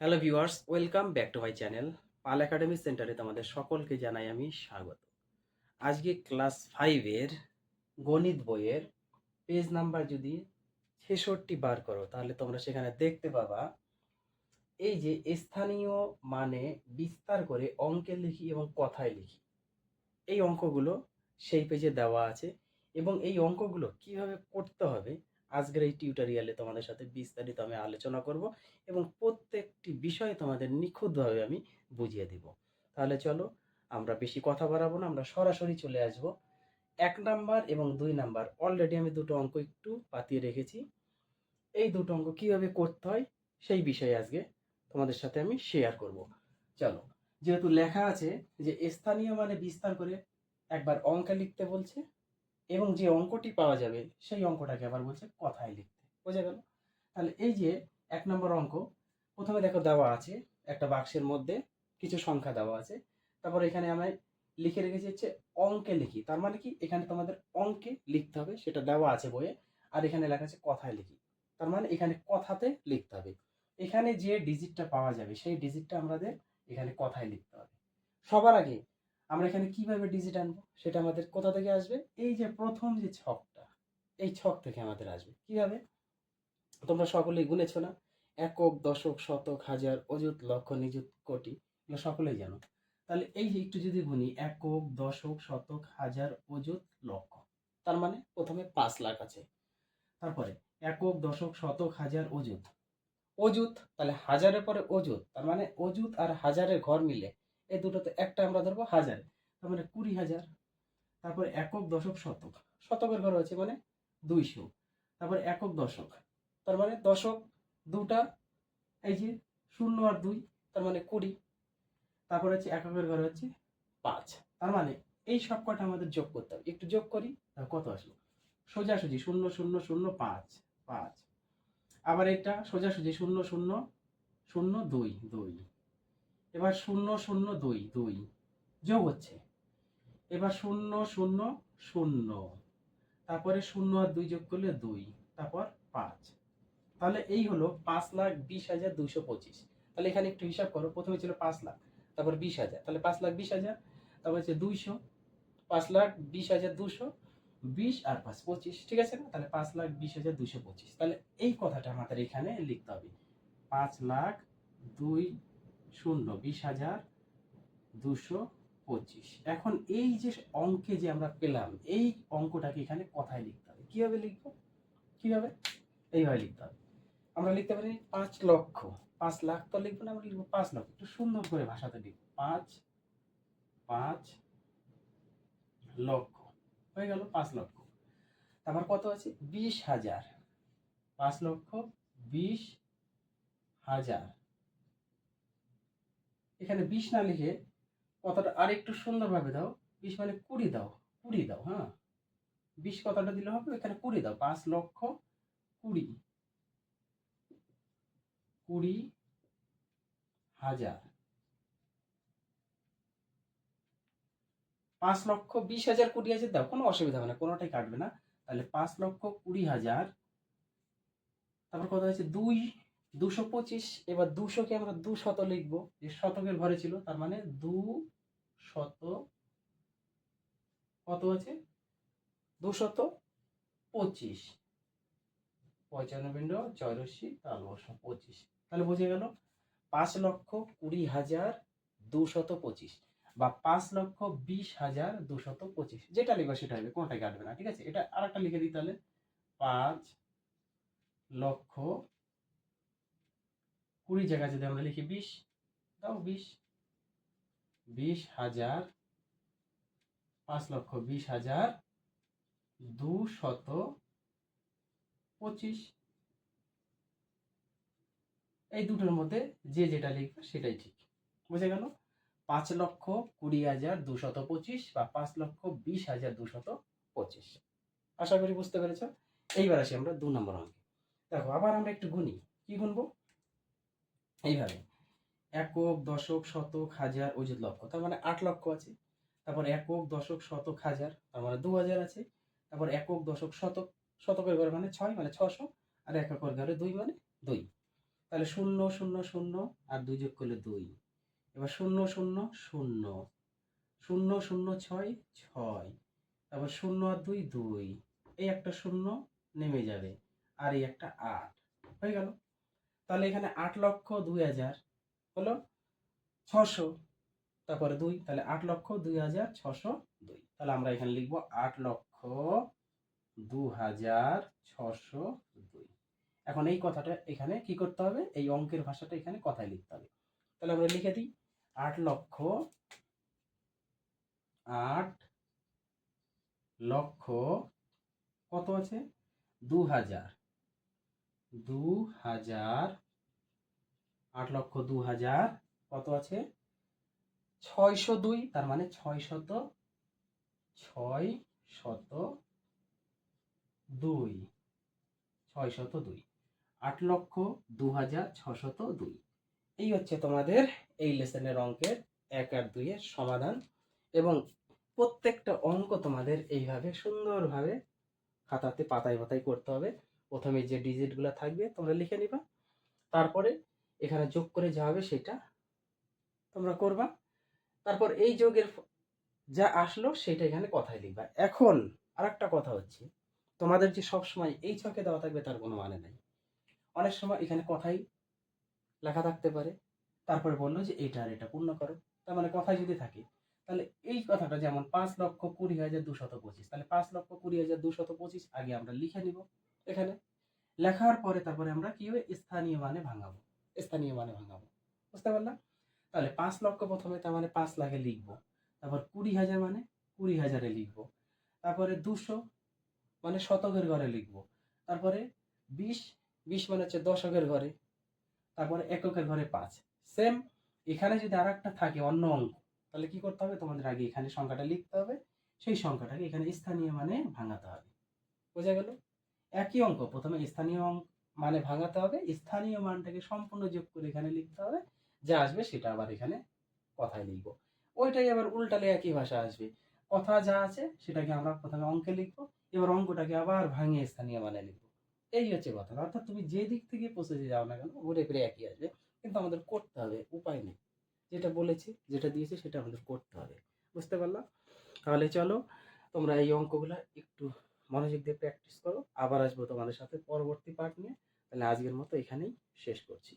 Hello viewers welcome back to my channel Pal academy সেন্টারে তোমাদের সকলকে জানাই আমি স্বাগত। আজকে ক্লাস ফাইভের গণিত বইয়ের পেজ নাম্বার যদি ছেষট্টি বার করো, তাহলে তোমরা সেখানে দেখতে পাবা, এই যে স্থানীয় মানে বিস্তার করে অঙ্কে লিখি এবং কথায় লিখি। এই অঙ্কগুলো সেই পেজে দেওয়া আছে এবং এই অঙ্কগুলো কীভাবে করতে হবে আজকের এই টিউটোরিয়ালে তোমাদের সাথে বিস্তারিত আমি আলোচনা করব এবং প্রত্যেকটি বিষয় তোমাদের নিখুঁতভাবে আমি বুঝিয়ে দিব। তাহলে চলো, আমরা বেশি কথা বাড়াবো না, আমরা সরাসরি চলে আসব। এক নাম্বার এবং দুই নাম্বার অলরেডি আমি দুটো অঙ্ক একটু পাতিয়ে রেখেছি। এই দুটো অঙ্ক কীভাবে করতে হয় সেই বিষয়ে আজকে তোমাদের সাথে আমি শেয়ার করব। চলো, যেহেতু লেখা আছে যে স্থানীয় মানে বিস্তার করে একবার অঙ্কে লিখতে বলছে এবং যে অঙ্কটি পাওয়া যাবে, সেই অঙ্কটাকে আবার বলছে কথায় লিখতে। বোঝা গেল? তাহলে এই যে এক নম্বর অঙ্ক, প্রথমে দেখো দেওয়া আছে একটা বাক্সের মধ্যে কিছু সংখ্যা দেওয়া আছে। তারপর এখানে আমি লিখে রেখেছি হচ্ছে অঙ্কে লিখি। তার মানে কি? এখানে তোমাদের অঙ্কে লিখতে হবে, সেটা দেওয়া আছে বইয়ে। আর এখানে লেখা আছে কথায় লিখি। তার মানে এখানে কথাতে লিখতে হবে। এখানে যে ডিজিটটা পাওয়া যাবে, সেই ডিজিটটা আমাদের এখানে কথায় লিখতে হবে। সবার আগে আমরা এখানে কীভাবে ডিজিট আনব? সেটা আমাদের কোথা থেকে আসবে? এই যে প্রথম যে ছকটা, এই ছক থেকে আমাদের আসবে। কীভাবে? তোমরা সকলেই গুনেছো না? একক, দশক, শতক, হাজার, অযুত, লক্ষ, নিযুত, কোটি, এগুলো সকলেই জানো। তাহলে এই যে একটু যদি গুনি, একক, দশক, শতক, হাজার, অযুত, লক্ষ, তার মানে প্রথমে পাঁচ লাখ আছে। তারপরে একক, দশক, শতক, হাজার, অযুত অযুত, তাহলে হাজারের পরে অযুত, তার মানে অযুত আর হাজারের ঘর মিলে এই দুটোতে একটা আমরা ধরবো হাজার, তার মানে কুড়ি হাজার, তারপর একক দশক শতক, শতকের ঘর আছে মানে দুইশো, তারপর একক দশক, তার মানে দশক দুটা, এই যে শূন্য আর দুই, তার মানে কুড়ি, তারপর হচ্ছে এককের ঘর হচ্ছে পাঁচ, তার মানে এই সব কটা আমাদের যোগ করতে হবে, একটু যোগ করি কত আসলো? সোজাসুজি শূন্য শূন্য শূন্য, পাঁচ পাঁচ, আবার এটা সোজাসুজি শূন্য শূন্য শূন্য, দুই দুই এবার শূন্য শূন্য, দুই দুই। যোগ হচ্ছে। এবার শূন্য শূন্য শূন্য। তারপরে শূন্য আর দুই যোগ করলে দুই, তারপর পাঁচ। তাহলে এই হলো পাঁচ লাখ বিশ হাজার দুইশো পঁচিশ। তাহলে এখানে একটু হিসাব করো। প্রথমে ছিল পাঁচ লাখ, তারপর বিশ হাজার। তাহলে পাঁচ লাখ বিশ হাজার, তারপর হচ্ছে দুইশো, পাঁচ লাখ বিশ হাজার দুশো বিশ আর পাঁচ, পঁচিশ। ঠিক আছে না? তাহলে পাঁচ লাখ বিশ হাজার দুশো পঁচিশ। তাহলে এই কথাটা আমাদের এখানে লিখতে হবে। পাঁচ লাখ দুই শূন্য, বিশ হাজার দুশো পঁচিশ। এখন এই যে অঙ্কে যে আমরা পেলাম, এই অঙ্কটাকে এখানে কথায় লিখতে হবে। কীভাবে লিখব? কীভাবে? এইভাবে লিখতে হবে। আমরা লিখতে পারি পাঁচ লক্ষ। পাঁচ লাখ তো লিখব না, আমরা লিখব পাঁচ লক্ষ। একটু সুন্দর করে ভাষাতে লিখব। পাঁচ পাঁচ লক্ষ। হয়ে গেল পাঁচ লক্ষ। তারপর কত আছে? বিশ হাজার। পাঁচ লক্ষ বিশ হাজার। এখানে বিশ না লিখে কথাটা আর একটু সুন্দরভাবে দাও। বিশ মানে কুড়ি দাও কুড়ি দাও হ্যাঁ? বিশ কথাটা দিলে হবে, এখানে কুড়ি দাও, পাঁচ লক্ষ কুড়ি। কুড়ি হাজার। পাঁচ লক্ষ বিশ হাজার কুড়ি হাজার দাও, কোনো অসুবিধা হবে না, কোনোটাই কাটবে না। তাহলে পাঁচ লক্ষ কুড়ি হাজার, তারপর কথা হচ্ছে দুই দুশো পঁচিশ, এবার দুশোকে আমরা দু শত লিখব। যে শতকের ঘরে ছিল, তার মানে দু শত কত আছে? দুশত পঁচিশ। পঁচানব্বই চৌরাশি তালবর্ষ পঁচিশ। তাহলে বুঝে গেল, পাঁচ লক্ষ কুড়ি হাজার দুশত পঁচিশ বা পাঁচ লক্ষ বিশ হাজার দুশত পঁচিশ। যেটা লিখবে সেটা হবে, কোনটাই কাটবে না, ঠিক আছে? এটা আর একটা লিখে দিই তাহলে। পাঁচ লক্ষ কুড়ি জায়গায় যদি আমরা লিখি বিশ, দাও বিশ। বিশ হাজার পাঁচ লক্ষ বিশ হাজার দু শত পঁচিশ। এই দুটোর মধ্যে যে যেটা লিখবে সেটাই ঠিক। বুঝে গেল? পাঁচ লক্ষ কুড়ি হাজার দুশত পঁচিশ বা পাঁচ লক্ষ বিশ হাজার দুশত পঁচিশ। আশা করি বুঝতে পেরেছ? এইবার আসি আমরা দু নম্বর অঙ্কে। দেখো, আবার আমরা একটু গুনি। কি গুনবো? এইভাবে। একক, দশক, শতক, হাজার অযুত লক্ষ। তার মানে আট লক্ষ আছে। তারপর একক, দশক, শতক, হাজার। তার মানে দু হাজার আছে। তারপর একক, দশক, শতক। শতকের ঘরে মানে ছয় মানে ছশো। আর এককের ঘরে দুই মানে দুই। তাহলে শূন্য শূন্য শূন্য আর দুই যোগ করলে দুই। এবার শূন্য শূন্য শূন্য। শূন্য শূন্য, ছয় ছয়। তারপর শূন্য আর দুই দুই। এই একটা শূন্য নেমে যাবে। আর এই একটা আট। হয়ে গেল। তাহলে এখানে আট লক্ষ দুই হাজার হলো ছশো। তারপরে দুই, তাহলে আট লক্ষ দুই হাজার ছশো দুই। তাহলে আমরা এখানে লিখব আট লক্ষ দু হাজার ছশো দুই। এখন এই কথাটা এখানে কি করতে হবে? এই অঙ্কের ভাষাটা এখানে কথায় লিখতে হবে। তাহলে আমরা লিখে দিই, আট লক্ষ আট লক্ষ কত আছে? দু হাজার। দু হাজার আট লক্ষ দু হাজার কত আছে? ছয়শো দুই, তার মানে ছয় শত ছয় শত দুই ছয় শত দুই, আট লক্ষ দু হাজার ছশত দুই। এই হচ্ছে তোমাদের এই লেসনের অঙ্কের এক আর দুইয়ের সমাধান এবং প্রত্যেকটা অঙ্ক তোমাদের এইভাবে সুন্দরভাবে খাতাতে পাতায় পাতায় করতে হবে। প্রথমে যে ডিজিটগুলো থাকবে তোমরা লিখে নিবা। তারপরে এখানে যোগ করে যা হবে সেটা তোমরা করবা। তারপর এই যোগের যা আসলো সেটা এখানে কথায় লিখবা। এখন আরেকটা কথা হচ্ছে, তোমাদের যে সব সময় এই ছকে দেওয়া থাকবে তার কোনো মানে নাই। অনেক সময় এখানে কথাই লেখা থাকতে পারে, তারপরে বলল যে এটা আর এটা পূর্ণ করো। তার মানে কথাই যদি থাকে, তাহলে এই কথাটা যেমন পাঁচ লক্ষ কুড়ি হাজার দুশত পঁচিশ, তাহলে পাঁচ লক্ষ কুড়ি হাজার দুশত পঁচিশ আগে আমরা লিখে নিব। এখানে। লেখার পরে তারপরে আমরা কি হবে? স্থানীয় মানে ভাঙাবো। স্থানীয় মানে ভাঙাবো। বুঝতে পারলাম? তাহলে পাঁচ লক্ষ প্রথমে তার মানে পাঁচ লাখে লিখব। তারপর কুড়ি হাজার মানে কুড়ি হাজারে লিখব। তারপরে দুশো মানে শতকের ঘরে লিখব। তারপরে বিশ বিশ মানে হচ্ছে দশকের ঘরে তারপরে এককের ঘরে পাঁচ। সেম এখানে যদি আর একটা থাকে অন্য অঙ্ক, তাহলে কি করতে হবে? তোমাদের আগে এখানে সংখ্যাটা লিখতে হবে। সেই সংখ্যাটাকে এখানে স্থানীয় মানে ভাঙাতে হবে। বোঝা গেল? একই অঙ্ক। প্রথমে স্থানীয় অঙ্ক মানে ভাঙাতে হবে, স্থানীয় মানটাকে সম্পূর্ণ যোগ করে এখানে লিখতে হবে, যা আসবে সেটা আবার এখানে কথায় লিখব। ওইটাই আবার উল্টালে একই ভাষা আসবে। কথা যা আছে সেটাকে আমরা প্রথমে অঙ্কে লিখব, এবার অঙ্কটাকে আবার ভাঙিয়ে স্থানীয় মানে লিখব। এই হচ্ছে কথা। অর্থাৎ তুমি যে দিক থেকে প্রসেসে যাও না কেন, ঘুরে ফিরে একই আসবে। কিন্তু আমাদের করতে হবে, উপায় নেই। যেটা বলেছি, যেটা দিয়েছি সেটা আমাদের করতে হবে। বুঝতে পারলাম? তাহলে চলো, তোমরা এই অঙ্কগুলো একটু মনোযোগ দিয়ে প্র্যাকটিস করো, আবার আসব তোমাদের সাথে পরবর্তী পার্ট নিয়ে। তাহলে আজকের মতো এখানেই শেষ করছি।